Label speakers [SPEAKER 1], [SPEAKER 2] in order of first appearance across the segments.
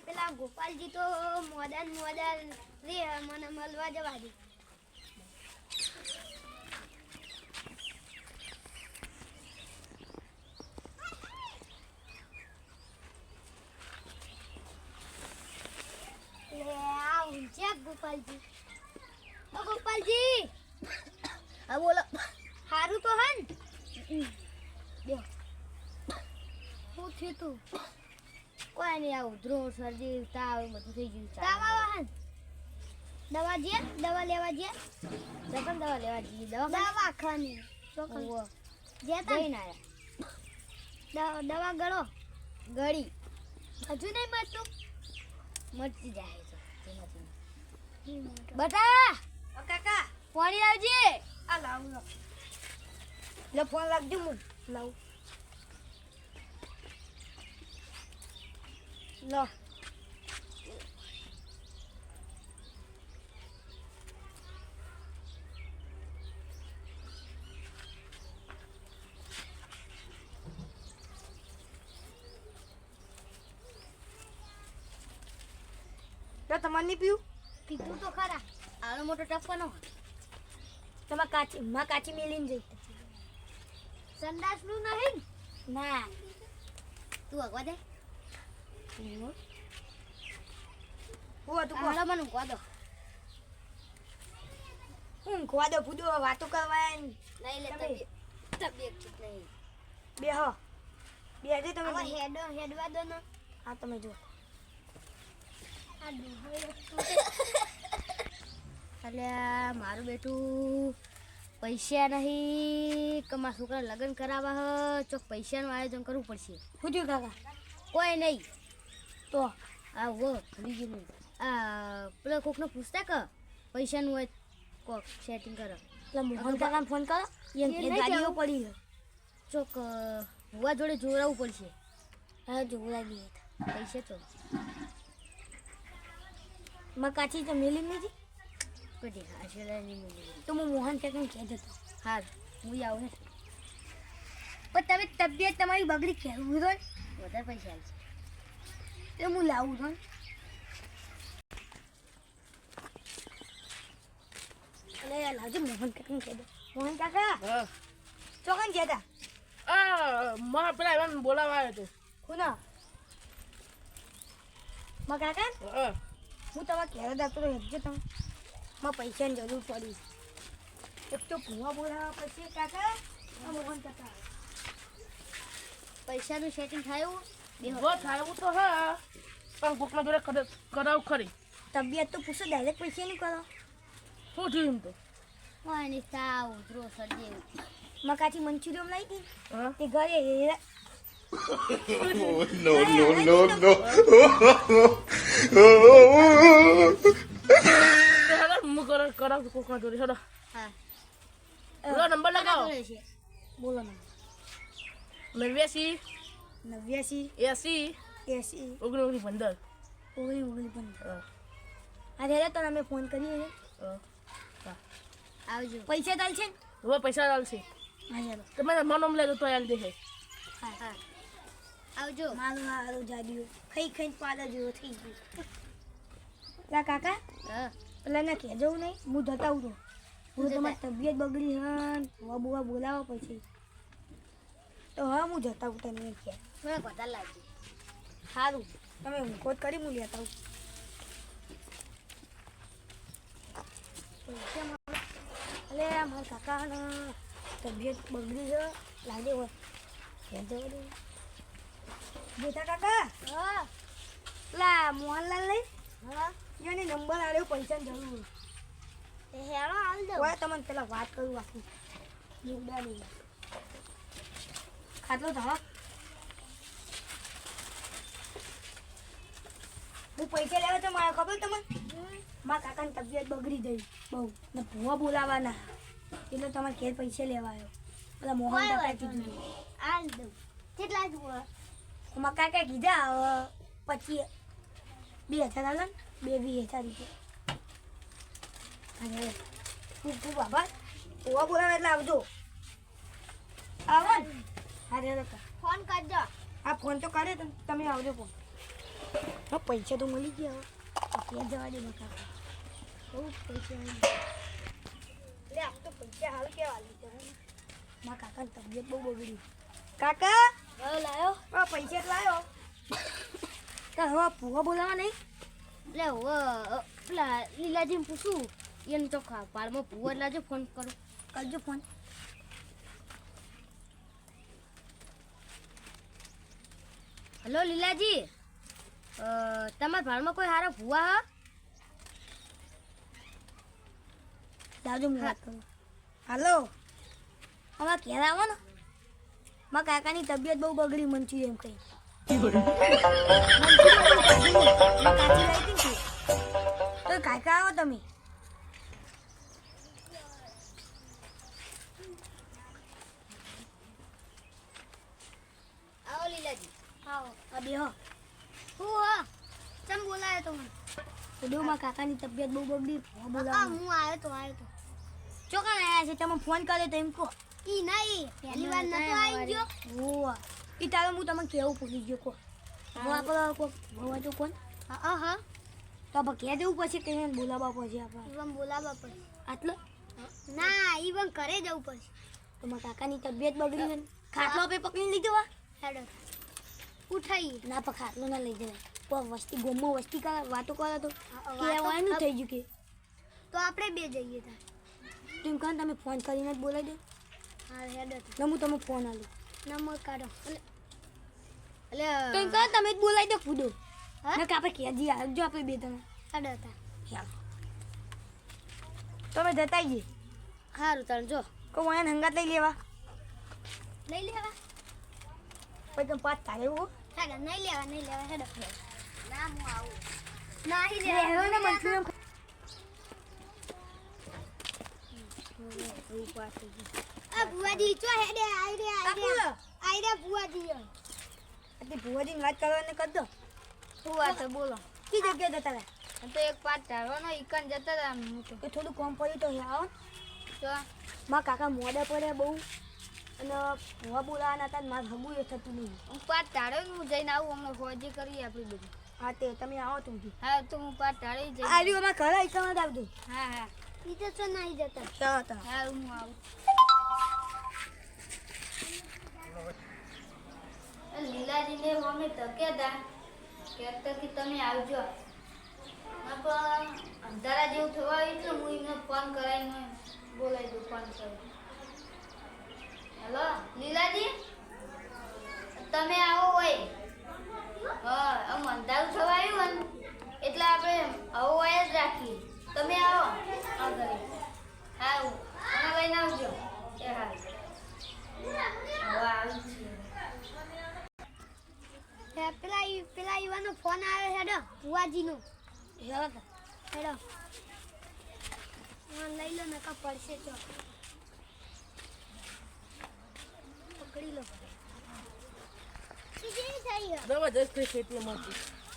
[SPEAKER 1] પેલા ગોપાલજી તો મોડા મોડન રે મને મળવા જવા દે. ગોપાલજી. ગોપાલજી!
[SPEAKER 2] હા બોલો.
[SPEAKER 1] હારું તો હન? બે શું થયું તું?
[SPEAKER 2] કોઈ નહીં આ ઉધરો શરદી તાવ બધું થઈ ગયું
[SPEAKER 1] તાવ વાહન દવા જે દવા લેવા જે
[SPEAKER 2] દવા દવા લેવા જઈએ દવા
[SPEAKER 1] દવા ખાની
[SPEAKER 2] ઓવો.
[SPEAKER 1] જે
[SPEAKER 2] જઈને આયા.
[SPEAKER 1] દવા ગળો.
[SPEAKER 2] ગળી.
[SPEAKER 1] હજુ નહીં મરતું?
[SPEAKER 2] મરતી જાય છે. ધીમે ધીમે. બટા!
[SPEAKER 1] કાકા.
[SPEAKER 2] પાણી લાવજે.
[SPEAKER 1] આ લાવું લો
[SPEAKER 2] લે ફોન લાગજો હું લાવું. લો. તમારે નહીં પીવું?
[SPEAKER 1] પીધું તો ખરા.
[SPEAKER 2] આનો મોટો ટપવાનો
[SPEAKER 1] તમારે કાચી માં કાચી મેલીને જઈ સંડાસનું નહીં
[SPEAKER 2] ના? તું અગવા દે.
[SPEAKER 1] હું હતું
[SPEAKER 2] હાલો મને ઊંઘવા દો
[SPEAKER 1] દો ફૂદો વાતો કરવા
[SPEAKER 2] નહીં લે તબિયત નહીં
[SPEAKER 1] બે હો બે તમે હેડો હેડવા દો ને
[SPEAKER 2] હા તમે જુઓ
[SPEAKER 1] આ
[SPEAKER 2] મારું બેટું પૈસા નહીં કે છોકરા લગ્ન કરાવવા હ ચોક પૈસાનું આયોજન કરવું પડશે
[SPEAKER 1] શું થયું
[SPEAKER 2] કોઈ નહીં
[SPEAKER 1] તો
[SPEAKER 2] આ વો બીજું નહીં આ પેલા કોકને પૂછતા કે પૈસાનું હોય કોક સેટિંગ કરો.
[SPEAKER 1] એટલે મોહન કાકાને ફોન કરો. એમ કે ગાડીઓ પડી છે.
[SPEAKER 2] ચોક ભુવા જોડે જોરાવું પડશે.
[SPEAKER 1] હા જોરાવી
[SPEAKER 2] પૈસા તો.
[SPEAKER 1] માં કાચી તો મેલી નથી.
[SPEAKER 2] કદી આશીર્વાદ નહીં મળી
[SPEAKER 1] તો હું મોહન કાકાને કહી હતો
[SPEAKER 2] હા હું આવું
[SPEAKER 1] પણ તમે તબિયત તમારી બગડી કેવું હોય?
[SPEAKER 2] વધારે પૈસા આવશે
[SPEAKER 1] તો હું લાવું છું અલે યાર લાવજો મોહન કાકાને કહી દો મોહન કાકા
[SPEAKER 3] હા.
[SPEAKER 1] ચોકન જતા
[SPEAKER 3] આ માં પેલા એવાને બોલાવા આવ્યો હતો
[SPEAKER 1] કોના માં કાકા
[SPEAKER 3] હા.
[SPEAKER 1] હું તમારા ઘેર દાતો હેડજો તમે માં પૈસાની જરૂર પડી એક તો ભૂવા બોલાવવા પછી કાકા મોહન કાકા
[SPEAKER 2] પૈસાનું સેટિંગ થાય બે
[SPEAKER 3] થાય એવું તો હા. પણ કોકના જોડે કર- કરાવ ખરી.
[SPEAKER 1] તબિયત તો પૂછો ડાયરેક્ટ પૈસા નહીં કરો.
[SPEAKER 3] શું થયું તો?
[SPEAKER 2] નહીં તાવ ઉધરો શરદી એવું.
[SPEAKER 1] મંચુરિયમ લઈ હતી તે ઘરે
[SPEAKER 4] Oh, no, no, no, no.
[SPEAKER 3] Number લગાવો.
[SPEAKER 2] છે
[SPEAKER 1] બોલો ને
[SPEAKER 3] નેવ્યાસી
[SPEAKER 1] નવ્યાસી
[SPEAKER 3] એસી
[SPEAKER 1] એસી
[SPEAKER 3] ઓગણી ઓગણી પંદર.
[SPEAKER 1] ઓગણી ઓગણી પંદર.
[SPEAKER 3] હા.
[SPEAKER 1] ત્યારે તો અમે ફોન કરીએ. છે
[SPEAKER 2] આવજો.
[SPEAKER 1] પૈસા ચાલ છે? ને
[SPEAKER 3] હવે પૈસા
[SPEAKER 1] ચાલો.
[SPEAKER 3] તમે મનમ લેજો તો યાર દેખે
[SPEAKER 1] હા
[SPEAKER 2] હા. આવજો.
[SPEAKER 1] મારું હારું જાડ્યું. ખાઈ ખાઈને પાલા જેવો થઈ ગયું. લા કાકા.
[SPEAKER 2] હા.
[SPEAKER 1] પેલા ના કહેજો નહીં. હું જતા છું હું તમારી તબિયત બગડી હા બબુઆ બોલાવો પછી. તો હા હું જતા હું તમે કે
[SPEAKER 2] મેં વધારે લાગી.
[SPEAKER 1] સારું તમે હું કોત કરી હું લેતા હું અલે મારા કાકાના તબિયત બગડી છે. લાગે હોય. ક્યાં જવા દે કાકા?
[SPEAKER 2] હા.
[SPEAKER 1] પેલા મોહનલાલ લઈ
[SPEAKER 2] હા.
[SPEAKER 1] એને નંબર આવ્યો પૈસાની જરૂર.
[SPEAKER 2] હેરો હાલ દો
[SPEAKER 1] તમને પેલા વાત કરું આખી. જોરદારની ખાટલો ધાવા હું. પૈસા લેવા તો મારે ખબર તમને? મારા કાકાની તબિયત બગડી ગઈ. બહુ. ને ભૂવા બોલાવાના. એટલે તમારે ઘેર પૈસા લેવા આવ્યો. પેલા મોહન કાકા કીધું.
[SPEAKER 2] નહીં. દઉં. કેટલા જુઓ
[SPEAKER 1] મારા કાકા કીધા પછી બે હજાર આવે બે વીસ હજાર રૂપિયા. ખૂબ ખૂબ આભાર. ભૂવા બોલાવે એટલે આવજો. આવો ને હા
[SPEAKER 2] ફોન કરજો.
[SPEAKER 1] આ ફોન તો કરે તમે તમે આવજો ફોન. હા પૈસા તો મળી ગયા. હવે જવા દે બકા. બહુ પૈસા આવી એટલે આ તો પૈસા હાલ કેવા લીધા મા કાકાની તબિયત બહુ બગડી. કાકા?
[SPEAKER 5] હવે લાયો.
[SPEAKER 1] હા પૈસા જ લાયો. તો હવે પૂવા બોલાવા નહીં?
[SPEAKER 5] એટલે હવે પેલા લીલાજીને પૂછું. એને તો પાડમાં પૂવા લાજો ફોન કરું.
[SPEAKER 1] કરજો ફોન.
[SPEAKER 5] હલો લીલાજી. તમારા ભાડમાં કોઈ સારો ભૂવા હા?
[SPEAKER 1] દાદુ હું વાત કરું. હાલો. હવે ઘેર આવો ને. મારા કાકાની તબિયત બહુ બગડી મંચુરિયમ કઈ તો કાકા આવો તમે
[SPEAKER 5] આવો લીલાજી
[SPEAKER 1] આવો આ બેહો.
[SPEAKER 5] હું હા. ચમ બોલાયો તો મને?
[SPEAKER 1] કીધું મારા કાકાની તબિયત બહુ બગડી. બોલાવો.
[SPEAKER 5] હું આવ્યો તો આવ્યો તો.
[SPEAKER 1] ચોકન આયા છે? તમે ફોન કર્યો તો એમ કહો.
[SPEAKER 5] ઈ નહીં પહેલી વાર નતો આવી ગયો.
[SPEAKER 1] ઓવા ઈ તારે હું તમને કેવું ભૂલી ગયો કો હવે આપણે કો ભવા તો કોણ?
[SPEAKER 5] હા હા
[SPEAKER 1] તો ક્યાં જવું પછી કે એને બોલાવવા પછી આપણે
[SPEAKER 5] એમ બોલાવવા પડે.
[SPEAKER 1] આટલો?
[SPEAKER 5] ના ઈવન ઘરે જવું પડશે.
[SPEAKER 1] તો મારા કાકાની તબિયત બગડી ને. ખાટલો આપે પકડી લીધો
[SPEAKER 5] હેડો. ઉઠાઈએ
[SPEAKER 1] ના પણ ખાટલો ના લઈ જવાય. કોઈ વસ્તી ગોમમાં વસ્તી કરે વાતો કરે તો કહેવાનું થઈ ગયું કે.
[SPEAKER 5] તો આપણે બે જઈએ તા
[SPEAKER 1] તો એમ કહો તમે ફોન કરીને જ બોલાવી દો.
[SPEAKER 5] હા હેડ
[SPEAKER 1] ને હું તમે ફોન આલું
[SPEAKER 5] નંબર કાઢો. એટલે
[SPEAKER 1] તો એમ કહો તમે જ બોલાવી દો ખુદો
[SPEAKER 5] હા?
[SPEAKER 1] કે આપણે કેજી આવજો આપણે બે તમે
[SPEAKER 5] હેડ
[SPEAKER 1] હતા તમે જતા જઈએ
[SPEAKER 5] સારું તાણ જો.
[SPEAKER 1] કોઈ વાયન હંગાત લઈ લેવા.
[SPEAKER 5] લઈ લેવા.
[SPEAKER 1] પછી તમે પાછ તારે એવું
[SPEAKER 5] હેડો નહીં લેવા નહીં લેવા હેડો. ના હું આવું. નહીં લેવા
[SPEAKER 1] ને મંચુરિયમ
[SPEAKER 5] આ બુવાજી ચો હેડે આઈ રે આઈ રે. આઈ રે બુવાજી
[SPEAKER 1] આટલી ભુવાજીની વાત કરવાની કર દો.
[SPEAKER 5] શું વાત છે બોલો.
[SPEAKER 1] કઈ જગ્યાએ જતા રહ્યા?
[SPEAKER 5] તો એક પાટ ધારવાનો ઈકન જતા હતા હું તો.
[SPEAKER 1] થોડું કોમ પડ્યું તો આવો
[SPEAKER 5] તો
[SPEAKER 1] મારા કાકા મોડા પડ્યા બહુ. અને ભુવા બોલાવાના હતા મારે હગું એ થતું નહીં.
[SPEAKER 5] હું પાટ ટાળે હું જઈને આવું અમને ફોજી કરીએ આપણી બધી.
[SPEAKER 1] હા તે તમે આવો તું
[SPEAKER 5] હા તો હું પાટ ટાળે જઈ
[SPEAKER 1] આવ્યું અમારા ઘરે આઈકમાં જ આવજો
[SPEAKER 5] હા હા. ઈ છો ના આવી જતા.
[SPEAKER 1] ચાલો તો.
[SPEAKER 5] હા હું આવું. લીલાજીને અમે તક્યા હતા કહેતા કે તમે આવજો. પણ અંધારા જેવું થવા આવ્યું એટલે હું એમને ફોન કરાવીને બોલાવી દઉં ફોન કરી હેલો લીલાજી? તમે આવો હોય હા આમ અંધારું થવા એટલે આપણે આવો હોય જ રાખીએ. તમે આવો. આવજો હા તમે લઈને આવજો. એ હા. પેલા પેલા યુવાનો ફોન આવ્યો હેડો ભુવાજીનો.
[SPEAKER 1] તો
[SPEAKER 5] હેડો. લઈ લો નકા પડશે તો. પકડી લો.
[SPEAKER 3] જબરજસ્ત થઈ ખેતી એમાંથી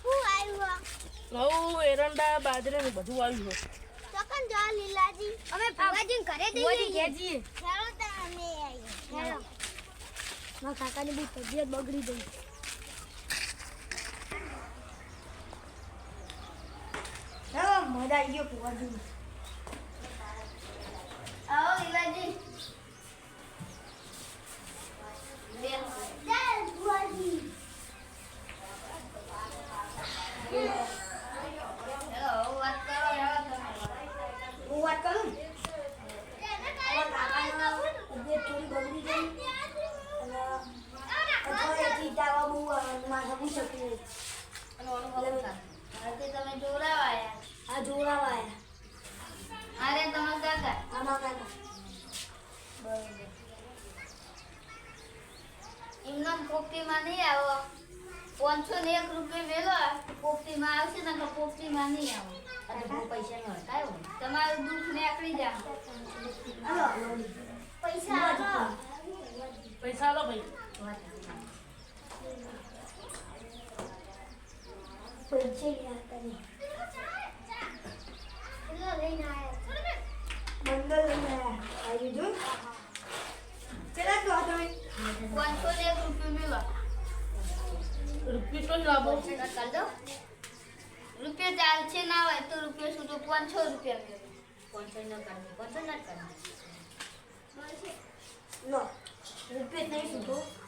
[SPEAKER 5] શું આવ્યું
[SPEAKER 3] ઘઉં એરંડા બાજરે ને બધું આવ્યું છે.
[SPEAKER 5] ચોકન જો લીલાજી. અમે ભુવાજી ઘરે
[SPEAKER 1] ભુવાજી
[SPEAKER 5] જઈએ ચાલો તો અમે આવીએ. હેડો
[SPEAKER 1] મારા કાકાની બહુ તબિયત બગડી ગઈ. મજા આવી ગયો ભુવાજી
[SPEAKER 5] આવો લીલાજી બે ચાલ ભુવાજી હેલો વાત કરો હેડો તમે
[SPEAKER 1] હું વાત કરું અમારા કાકાની તબિયત થોડી બગડી ગઈ અને અઠવાડિયાથી દાવા બહુ મારે હગું શકતી નહીં
[SPEAKER 5] અને ઓલું બોલો આજે તમે જોરાવા આયા
[SPEAKER 1] આ જોડાવા આવ્યા
[SPEAKER 5] અરે તમે કાકા
[SPEAKER 1] આમાં કાકા
[SPEAKER 5] બરોબર એમનો પોપટીમાં નહીં આવો પાંચસો ને એક રૂપિયા મેલો પોપટીમાં આવશે ને તો પોપટીમાં નહીં આવો અને બહુ પૈસા નો થાય તમારું દુઃખ નીકળી જાય
[SPEAKER 1] હાલો
[SPEAKER 5] પૈસા આવો
[SPEAKER 3] પૈસા લો ભાઈ
[SPEAKER 1] પૈસે ગયા હતા ને.
[SPEAKER 5] કેટલો લઈને આયા
[SPEAKER 1] બંડલ લઈને આવ્યા આવી જો કેટલા કહો તમે
[SPEAKER 5] રૂપિયો
[SPEAKER 3] તો લાવો.
[SPEAKER 2] કર દો રૂપિયો ચાલશે ના હોય તો રૂપિયો સુધી પાંચસો રૂપિયા મેળવો. પાંચસો ન કર દો પાંચસો ન કર દો નો રૂપિયો નહીં
[SPEAKER 5] સુધી